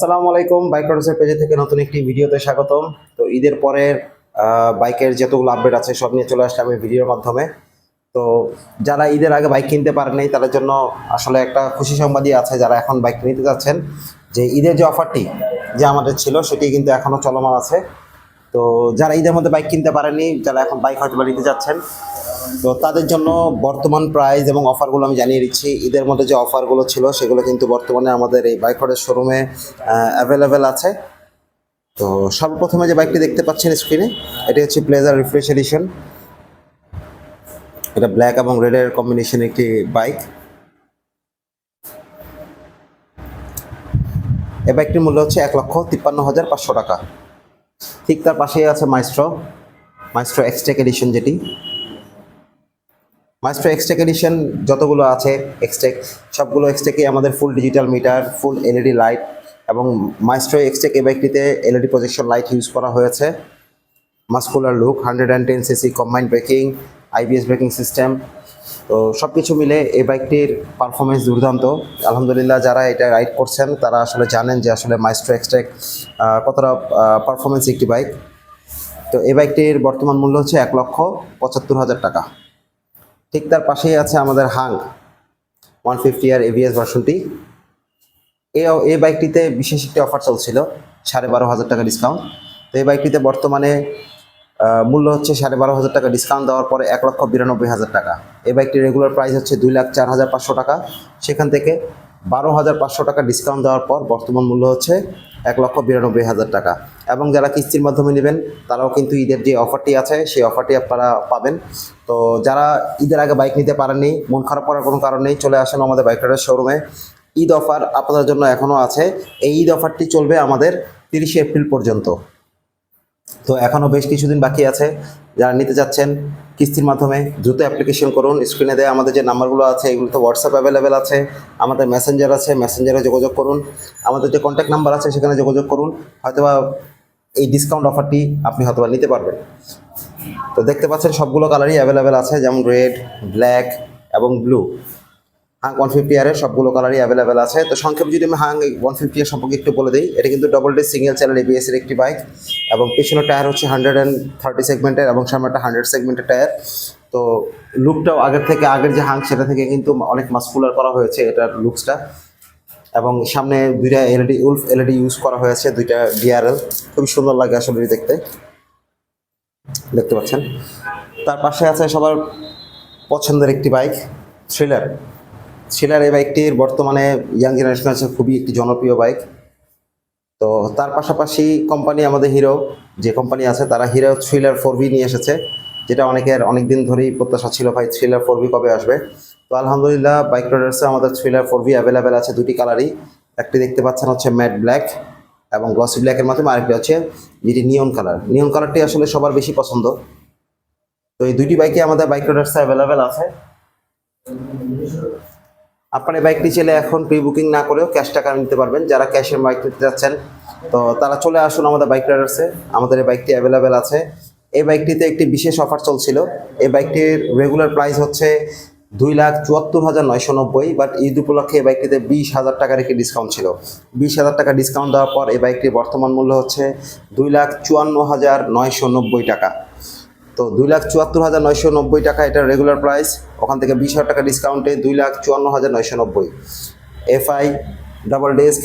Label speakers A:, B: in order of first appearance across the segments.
A: আসসালামু আলাইকুম। বাইক রোডসের পেজে থেকে নতুন একটি ভিডিওতে স্বাগতম। তো ঈদের পরের বাইকের যতগুলো আপডেট আছে, সব নিয়ে চলে আসলাম এই ভিডিওর মাধ্যমে। তো যারা ঈদের আগে বাইক কিনতে পারেননি তাদের জন্য আসলে একটা খুশি সংবাদই আছে, যারা এখন বাইক নিতে যাচ্ছেন, যে ঈদের যে অফারটি যে আমাদের ছিল, সেটি কিন্তু এখনও চলমান আছে। তো যারা ঈদের মধ্যে বাইক কিনতে পারেনি যারা এখন বাইক হয়তো নিতে যাচ্ছেন তো তাদের জন্য বর্তমান প্রাইস এবং অফারগুলো আমি জানিয়ে দিচ্ছি। ঈদের মধ্যে যে অফারগুলো ছিল, সেগুলো কিন্তু বর্তমানে আমাদের এই বাইকরের শোরুমে অ্যাভেলেবেল আছে। তো সর্বপ্রথমে যে বাইকটি দেখতে পাচ্ছেন স্ক্রিনে এটি হচ্ছে প্লেজার রিফ্রেশ এডিশন এটা ব্ল্যাক এবং রেডের কম্বিনেশন একটি বাইক এই বাইকটির মূল্য হচ্ছে এক লক্ষ তিপ্পান্ন হাজার পাঁচশো টাকা। ঠিক তার পাশেই আছে মাইস্ট্রো মাইস্ট্রো এক্সটেক এডিশন যেটি। মাইস্ট্রো এক্সটেক এডিশন যতগুলো আছে এক্সটেক সবগুলো এক্সটেকে আমাদের full digital meter full LED light এবং মাইস্ট্রো এক্সটেক এই বাইকটিতে এলইডি প্রজেকশন লাইট ইউজ করা হয়েছে। Muscular look hundred and ten cc combined braking IBS braking system তো সব কিছু মিলে এই বাইকটির পারফরমেন্স দুর্দান্ত। আলহামদুলিল্লাহ যারা এটা রাইড করছেন, তারা আসলে জানেন যে আসলে মাইস্ট্রো এক্সটেক কতটা পারফরমেন্স একটি বাইক তো এই বাইকটির বর্তমান মূল্য হচ্ছে এক লক্ষ পঁচাত্তর হাজার টাকা। ঠিক তার পাশেই আছে আমাদের Hunk one fifty R ABS ভার্সনটি এ এই বাইকটিতে বিশেষ একটি অফার চলছিল, সাড়ে বারো হাজার টাকা ডিসকাউন্ট তো এই বাইকটিতে বর্তমানে মূল্য হচ্ছে সাড়ে বারো হাজার টাকা ডিসকাউন্ট দেওয়ার পরে এক লক্ষ বিরানব্বই হাজার টাকা। এই বাইকটির রেগুলার প্রাইস হচ্ছে দুই লাখ চার হাজার পাঁচশো টাকা। সেখান থেকে বারো হাজার পাঁচশো টাকা ডিসকাউন্ট দেওয়ার পর বর্তমান মূল্য হচ্ছে এক লক্ষ বিরানব্বই হাজার টাকা। এবং যারা কিস্তির মাধ্যমে নেবেন, তারাও কিন্তু ঈদের যে অফারটি আছে, সেই অফারটি আপনারা পাবেন। তো যারা ঈদের আগে বাইক নিতে পারেননি, মন খারাপ করার কোনো কারণ নেই, চলে আসেন আমাদের বাইক রাইডার শোরুমে ঈদ অফার আপনাদের জন্য এখনও আছে। এই ঈদ অফারটি চলবে আমাদের তিরিশে এপ্রিল পর্যন্ত। তো এখনও বেশ কিছুদিন বাকি আছে। যারা নিতে চাচ্ছেন কিস্তির মাধ্যমে দ্রুত অ্যাপ্লিকেশন করুন। স্ক্রিনে দেওয়া আমাদের যে নাম্বারগুলো আছে এগুলো তো হোয়াটসঅ্যাপ অ্যাভেলেবেল আছে, আমাদের মেসেঞ্জার আছে মেসেঞ্জারে যোগাযোগ করুন। আমাদের যে কন্ট্যাক্ট নাম্বার আছে, সেখানে যোগাযোগ করুন। হয়তোবা এই ডিসকাউন্ট অফারটি আপনি হয়তোবা নিতে পারবেন। তো দেখতে পাচ্ছেন সবগুলো কালারই অ্যাভেলেবেল আছে, যেমন রেড ব্ল্যাক এবং ব্লু হাং ওয়ান ফিফটি আরের সবগুলো কালারই অ্যাভেলেবেল আছে। তো সংক্ষেপে যদি আমি হাং ওয়ান ফিফটি এর সম্পর্কে একটু বলে দিই, এটা কিন্তু ডবল ডে সিঙ্গেল চ্যানেল এবিএস এর একটি বাইক এবং পেছনের টায়ার হচ্ছে হান্ড্রেড অ্যান্ড থার্টি সেগমেন্টের এবং সামনেটা হান্ড্রেড সেগমেন্টের টায়ার তো লুকটাও আগের থেকে, আগের যে হাং সেটা থেকে কিন্তু অনেক মাসকুলার করা হয়েছে এটার লুকসটা এবং সামনে দুইটা এলইডি উলফ এলইডি ইউজ করা হয়েছে, দুইটা ডিআরএল খুবই সুন্দর লাগে আসলে দেখতে। দেখতে পাচ্ছেন? তার পাশে আছে সবার পছন্দের একটি বাইক থ্রিলার থ্রিলার এই বাইকটির বর্তমানে ইয়াং জেনারেশন কাছে খুবই একটি জনপ্রিয় বাইক। তো তার পাশাপাশি কোম্পানি আমাদের হিরো যে কোম্পানি আছে তারা হিরো থ্রিলার ফোর বি নিয়ে এসেছে, যেটা অনেকের অনেক দিন ধরেই প্রত্যাশা ছিল, ভাই থ্রিলার ফোর বি কবে আসবে? তো আলহামদুলিল্লাহ বাইক রাইডার্সে আমাদের থ্রিলার ফোর বি অ্যাভেলেবেল আছে দুটি কালারই একটি দেখতে পাচ্ছেন হচ্ছে ম্যাট ব্ল্যাক এবং গ্লসি ব্ল্যাকের মাধ্যমে আরেকটি হচ্ছে যেটি নিয়ন কালার নিয়ন কালারটি আসলে সবার বেশি পছন্দ। তো এই দুটি বাইকে আমাদের বাইক রাইডার্সে অ্যাভেলেবেল আছে। আপনার বাইকটি চাইলে এখন প্রি বুকিং না করেও ক্যাশ টাকা নিতে পারবেন। যারা ক্যাশের বাইক নিতে যাচ্ছেন, তো তারা চলে আসুন আমাদের বাইক রাইডার্সে আমাদের এই বাইকটি অ্যাভেলেবেল আছে। এই বাইকটিতে একটি বিশেষ অফার চলছিল। এই বাইকটির রেগুলার প্রাইস হচ্ছে দুই লাখ চুয়াত্তর হাজার নয়শো নব্বই বাট ঈদ উপলক্ষে এই বাইকটিতে বিশ হাজার টাকার একটি ডিসকাউন্ট ছিল। বিশ হাজার টাকা ডিসকাউন্ট দেওয়ার পর এই বাইকটির বর্তমান মূল্য হচ্ছে দুই লাখ চুয়ান্ন হাজার নয়শো নব্বই টাকা। তো দুই লাখ চুয়াত্তর হাজার নয়শো নব্বই টাকা এটা রেগুলার প্রাইস ওখান থেকে বিশ হাজার টাকা ডিসকাউন্টে দুই লাখ চুয়ান্ন হাজার নয়শো নব্বই। FI double disc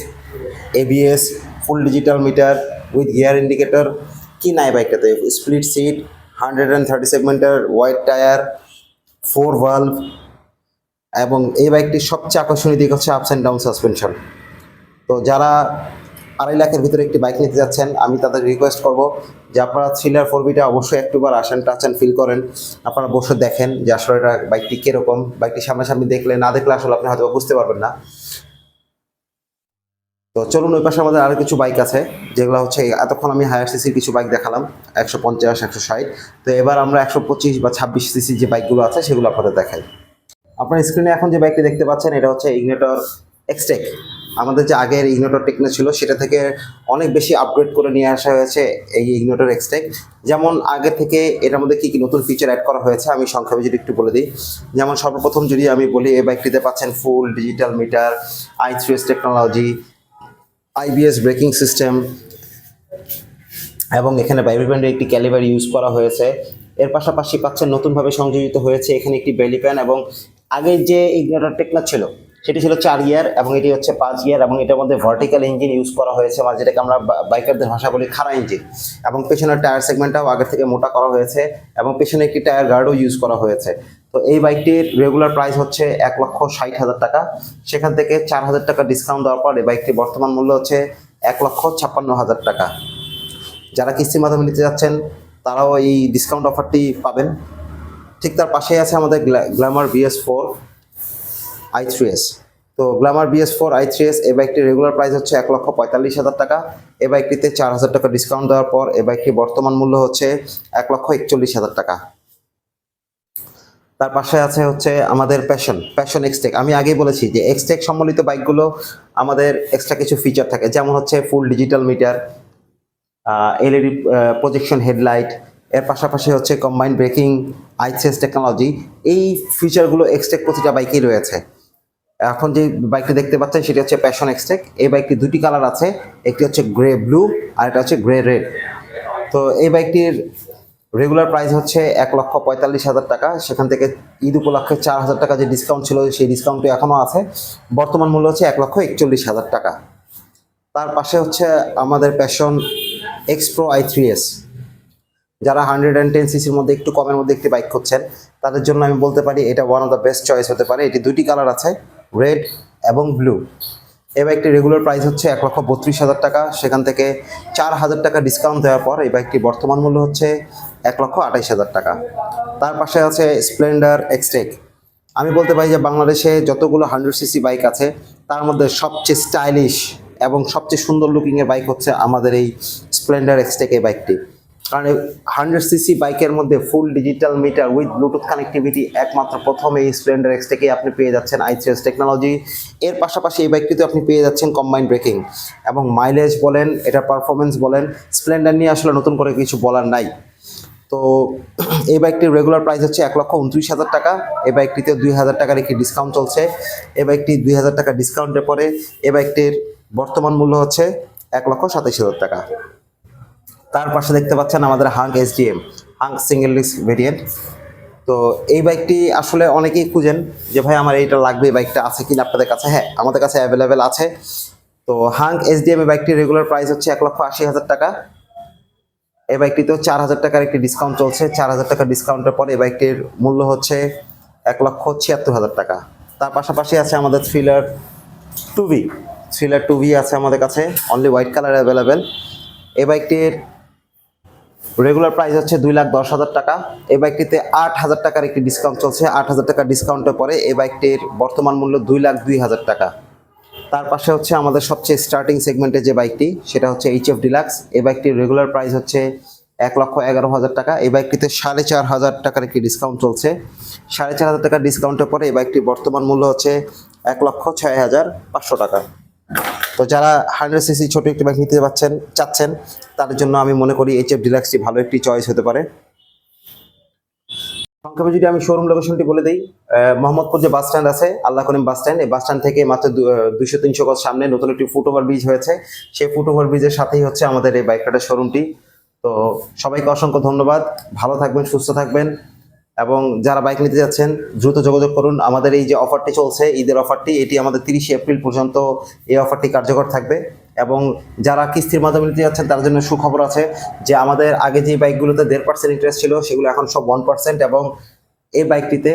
A: ABS full digital meter with gear indicator কি নাই বাইকটাতে split seat hundred and thirty সেগমেন্টের হোয়াইট টায়ার ফোর ভাল্ভ এবং এই বাইকটির সবচেয়ে আকর্ষণীয় দিক হচ্ছে আপস অ্যান্ড ডাউন সাসপেনশন তো যারা আড়াই লাখের ভিতরে একটি বাইক নিতে যাচ্ছেন, আমি তাদের রিকোয়েস্ট করব যে আপনারা থ্রিলার ফোর বিটা অবশ্যই একটুবার আসেন টাচ অ্যান্ড ফিল করেন। আপনারা বসে দেখেন যে আসলে এটা বাইকটি কীরকম, বাইকটি সামনাসামনি দেখলে না দেখলে আসলে আপনি হয়তো বুঝতে পারবেন না। তো চলুন ওই পাশে আমাদের আরও কিছু বাইক আছে, যেগুলো হচ্ছে এতক্ষণ আমি হায়ার সিসির কিছু বাইক দেখালাম, একশো পঞ্চাশ, একশো ষাট। তো এবার আমরা একশো পঁচিশ বা ছাব্বিশ সিসি যে বাইকগুলো আছে, সেগুলো আপনাদের দেখাই। আপনার স্ক্রিনে এখন যে বাইকটি দেখতে পাচ্ছেন, এটা হচ্ছে ইগনেটর এক্সটেক আমাদের যে আগের ইগনোটর টেকনো ছিল, সেটা থেকে অনেক বেশি আপগ্রেড করে নিয়ে আসা হয়েছে এই ইগনোটর এক্সটেক যেমন আগে থেকে এটার মধ্যে কী কী নতুন ফিচার অ্যাড করা হয়েছে, আমি সংক্ষেপে যদি একটু বলে দিই। যেমন সর্বপ্রথম যদি আমি বলি, এই বাইকটিতে পাচ্ছেন full digital meter I three technology IBS braking system এবং এখানে বাইবেল একটি ক্যালিবার ইউজ করা হয়েছে। এর পাশাপাশি পাচ্ছেন নতুনভাবে সংযোজিত হয়েছে এখানে একটি বেলি প্যান এবং আগের যে ইগনোটার টেকনা ছিল সেটি ছিল চার ইয়ার এবং এটি হচ্ছে পাঁচ ইয়ার এবং এটার মধ্যে ভার্টিক্যাল ইঞ্জিন ইউজ করা হয়েছে মানে যেটাকে আমরা বাইকারদের ভাষা বলি খাড়া ইঞ্জিন এবং পেছনের টায়ার সেগমেন্টটাও আগের থেকে মোটা করা হয়েছে এবং পেছনে একটি টায়ার গার্ডও ইউজ করা হয়েছে। তো এই বাইকটির রেগুলার প্রাইস হচ্ছে এক লক্ষ ষাট হাজার টাকা। সেখান থেকে চার হাজার টাকা ডিসকাউন্ট দেওয়ার পর এই বাইকটির বর্তমান মূল্য হচ্ছে এক লক্ষ ছাপ্পান্ন হাজার টাকা। যারা কিস্তির মাধ্যমে নিতে যাচ্ছেন, তারাও এই ডিসকাউন্ট অফারটি পাবেন। ঠিক তার পাশেই আছে আমাদের glamour BS four I three S তো glamour BS four I three S এই বাইকটির রেগুলার প্রাইস হচ্ছে এক লক্ষ পঁয়তাল্লিশ হাজার টাকা। এই বাইকটিতে চার হাজার টাকা ডিসকাউন্ট দেওয়ার পর এই বাইকটির বর্তমান মূল্য হচ্ছে এক লক্ষ একচল্লিশ হাজার টাকা। তার পাশে আছে হচ্ছে আমাদের প্যাশন প্যাশন এক্সটেক আমি আগেই বলেছি যে এক্সটেক সম্বলিত বাইকগুলো আমাদের এক্সট্রা কিছু ফিচার থাকে, যেমন হচ্ছে full digital meter LED projection headlight এর পাশাপাশি হচ্ছে কম্বাইন ব্রেকিং আইসিএস টেকনোলজি এই ফিচারগুলো এক্সটেক প্রতিটা বাইকেই রয়েছে। এখন যে বাইকটি দেখতে পাচ্ছেন, সেটি হচ্ছে প্যাশন এক্সটেক এই বাইকটি দুটি কালার আছে, একটি হচ্ছে গ্রে ব্লু আর এটা হচ্ছে গ্রে রেড তো এই বাইকটির রেগুলার প্রাইস হচ্ছে এক লক্ষ পঁয়তাল্লিশ হাজার টাকা। সেখান থেকে ঈদ উপলক্ষে চার হাজার টাকা যে ডিসকাউন্ট ছিল, সেই ডিসকাউন্টটি এখনও আছে। বর্তমান মূল্য হচ্ছে এক লক্ষ একচল্লিশ হাজার টাকা। তার পাশে হচ্ছে আমাদের Passion X pro I three S যারা হান্ড্রেড অ্যান্ড টেন সিসির মধ্যে, একটু কমের মধ্যে একটি বাইক খুঁজছেন, তাদের জন্য আমি বলতে পারি এটা one of the best choice হতে পারে। এটি দুটি কালার আছে। রেড এবং ব্লু এই বাইকটি রেগুলার প্রাইস হচ্ছে এক লক্ষ বত্রিশ হাজার টাকা। সেখান থেকে চার হাজার টাকা ডিসকাউন্ট দেওয়ার পর এই বাইকটি বর্তমান মূল্য হচ্ছে এক লক্ষ আঠাইশ হাজার টাকা। তার পাশে আছে স্প্লেন্ডার এক্সটেক আমি বলতে পারি যে বাংলাদেশে যতগুলো হান্ড্রেড সিসি বাইক আছে, তার মধ্যে সবচেয়ে স্টাইলিশ এবং সবচেয়ে সুন্দর লুকিংয়ের বাইক হচ্ছে আমাদের এই স্প্লেন্ডার এক্সটেক এই বাইকটি কারণ হান্ড্রেড সিসি বাইকের মধ্যে full digital meter with Bluetooth connectivity একমাত্র প্রথম এই স্প্লেন্ডার এক্স থেকে আপনি পেয়ে যাচ্ছেন আইসিএস টেকনোলজি এর পাশাপাশি এই বাইকটিতে আপনি পেয়ে যাচ্ছেন কম্বাইন ব্রেকিং এবং মাইলেজ বলেন, এটা পারফরমেন্স বলেন স্প্লেন্ডার নিয়ে আসলে নতুন করে কিছু বলার নাই। তো এই বাইকটির রেগুলার প্রাইস হচ্ছে এক লক্ষ উনত্রিশ হাজার টাকা। এই বাইকটিতে দুই হাজার টাকার একটি ডিসকাউন্ট চলছে। এই বাইকটি দুই হাজার টাকা ডিসকাউন্টের পরে এই বাইকটির বর্তমান মূল্য হচ্ছে এক লক্ষ সাতাইশ হাজার টাকা। তার পাশে দেখতে পাচ্ছেন আমাদের হাঙ্ক এসডিএম, হাঙ্ক সিঙ্গেল ডিস্ক ভেরিয়েন্ট। তো এই বাইকটি আসলে অনেকেই খুঁজেন যে, ভাই, আমার এইটা লাগবে, এই বাইকটা আছে কিনা আপনাদের কাছে? হ্যাঁ আমাদের কাছে অ্যাভেলেবেল আছে। তো হাঙ্ক এসডিএম এই বাইকটির রেগুলার প্রাইস হচ্ছে এক লক্ষ আশি হাজার টাকা। এই বাইকটিতেও চার হাজার টাকার একটি ডিসকাউন্ট চলছে। চার হাজার টাকা ডিসকাউন্টের পর এই বাইকটির মূল্য হচ্ছে এক লক্ষ ছিয়াত্তর হাজার টাকা। তার পাশাপাশি আছে আমাদের থ্রিলার টু থ্রিলার টু আছে আমাদের কাছে অনলি হোয়াইট কালার অ্যাভেলেবেল এই বাইকটির রেগুলার প্রাইস হচ্ছে দুই লাখ দশ হাজার টাকা। এই বাইকটিতে আট হাজার টাকার একটি ডিসকাউন্ট চলছে। আট হাজার টাকা ডিসকাউন্টের পরে এই বাইকটির বর্তমান মূল্য দুই লাখ দুই হাজার টাকা। তার পাশে হচ্ছে আমাদের সবচেয়ে স্টার্টিং সেগমেন্টে যে বাইকটি, সেটা হচ্ছে এইচ এফ ডিলাক্স এই বাইকটির রেগুলার প্রাইস হচ্ছে এক লক্ষ এগারো হাজার টাকা। এই বাইকটিতে সাড়ে চার হাজার টাকার একটি ডিসকাউন্ট চলছে। সাড়ে চার হাজার টাকার ডিসকাউন্টের পরে এই বাইকটির বর্তমান মূল্য হচ্ছে এক লক্ষ ছয় হাজার পাঁচশো টাকা। তো যারা হান্ড্রেড সিসি ছোট একটি বাইক নিতে পারছেন, চাচ্ছেন তাদের জন্য আমি মনে করি এইচ এফ ডিলাক্সটি ভালো একটি চয়েস হতে পারে। সংক্ষেপে যদি আমি শোরুম লোকেশনটি বলে দিই মোহাম্মদপুর যে বাস স্ট্যান্ড আছে, আল্লাহ করিম বাস স্ট্যান্ড এই বাস স্ট্যান্ড থেকে মাত্র দুইশো তিনশো গজ সামনে নতুন একটি ফুট ওভার ব্রিজ হয়েছে। সেই ফুট ওভার ব্রিজের সাথেই হচ্ছে আমাদের এই বাইক শোরুমটি তো সবাইকে অসংখ্য ধন্যবাদ। ভালো থাকবেন, সুস্থ থাকবেন। এবং যারা বাইক নিতে যাচ্ছেন, দ্রুত যোগাযোগ করুন। আমাদের এই যে অফারটি চলছে, ঈদের অফারটি এটি আমাদের তিরিশে এপ্রিল পর্যন্ত এই অফারটি কার্যকর থাকবে। এবং যারা কিস্তির মাধ্যমে নিতে যাচ্ছেন তার জন্য সুখবর আছে যে আমাদের আগে যে বাইকগুলোতে দেড় পার্সেন্ট ইন্টারেস্ট ছিল, সেগুলো এখন সব ওয়ান পার্সেন্ট এবং এই বাইকটিতে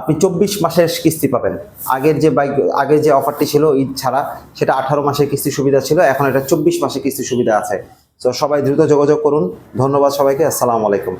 A: আপনি চব্বিশ মাসের কিস্তি পাবেন। আগের যে বাইক আগের যে অফারটি ছিল ঈদ ছাড়া, সেটা আঠারো মাসের কিস্তি সুবিধা ছিল, এখন এটা চব্বিশ মাসের কিস্তি সুবিধা আছে। তো সবাই দ্রুত যোগাযোগ করুন। ধন্যবাদ সবাইকে, আসসালামু আলাইকুম।